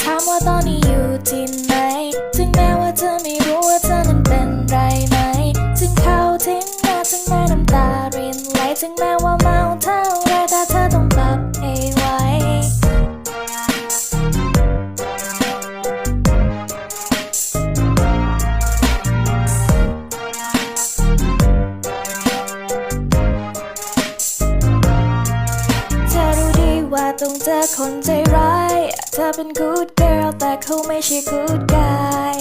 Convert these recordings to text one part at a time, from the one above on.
ถามว่าตอนนี้อยู่ที่ไหน ถึงแม้ว่าเธอไม่รู้ว่าเธอนั้นเป็นไรไหม ถึงเขาทิ้งมาถึงแม้น้ำตารินไหลถึงแม้ว่าเมาเท่าไรแต่เธอต้องปรับให้ไหวเธอรู้ดีว่าต้องเจอคนใจร้าย เธอเป็น good girl แต่เขาไม่ใช่ good guy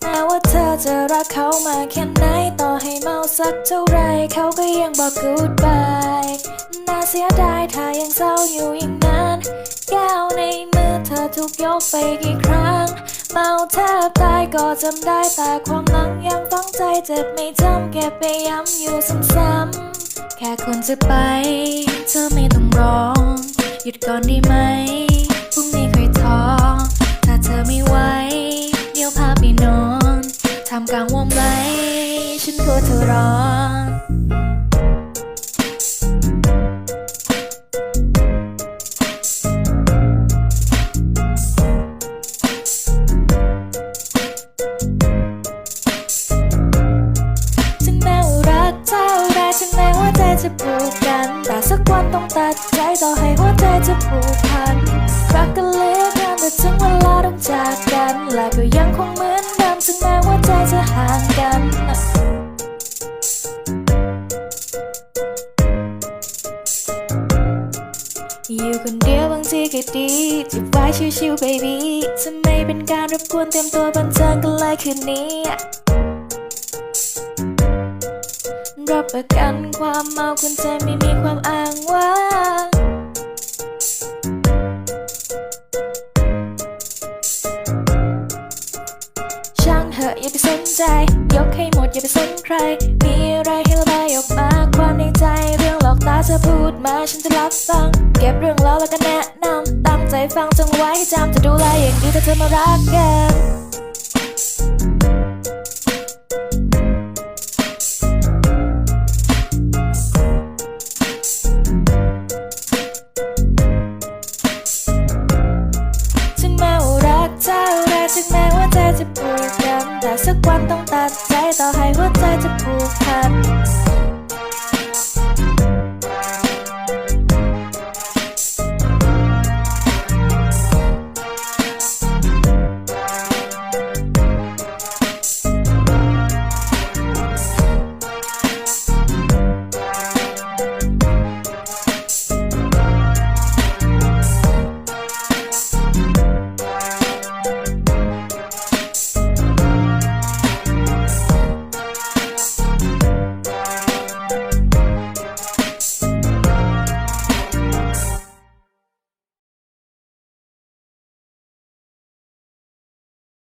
แม้ว่าเธอจะรักเขามาแค่ไหนต่อให้เมาสักเท่าไรเขาก็ยังบอก goodbye น่าเสียดายถ้ายังเศร้าอยู่อีกนานแก้วในมือเธอถูกยกไปกี่ครั้ง เมาแทบตายก็จำได้แต่ความหลังยังฝังใจเจ็บไม่จำเก็บไปย้ำอยู่ซ้ำๆแค่คนจะไป เธอไม่ต้องร้อง หยุดก่อนได้ไหม ฉันกลัวเธอร้อนถึงแม้ว่ารักเท่าไรถึงแม้ว่าใจจะผูกกัน แต่สักวันต้องตัดใจต่อให้หัวใจจะผูกพันรักกันเลือกินแต่ถึงเวลาต้องจากกันและก็ยังคงมื อยู่คนเดียวบางทีก็ดีจิบไว้ชิวๆ baby จะไม่เป็นการรบกวนเตรียมตัวบันเทิงกันเลยคืนนี้รับประกันความเมาคุณจะไม่มีความอ้างว้างช่างเถอะอย่าไปสนใจ ยกให้หมดอย่าไปสนใคร มีอะไรให้ระบายออกมา ตาเธอพูดมาฉันจะรับฟัง เก็บเรื่องเล่าแล้วก็แนะนำตั้งใจฟังจงไว้ให้จำจะดูแลอย่างดีถ้าเธอมารักกัน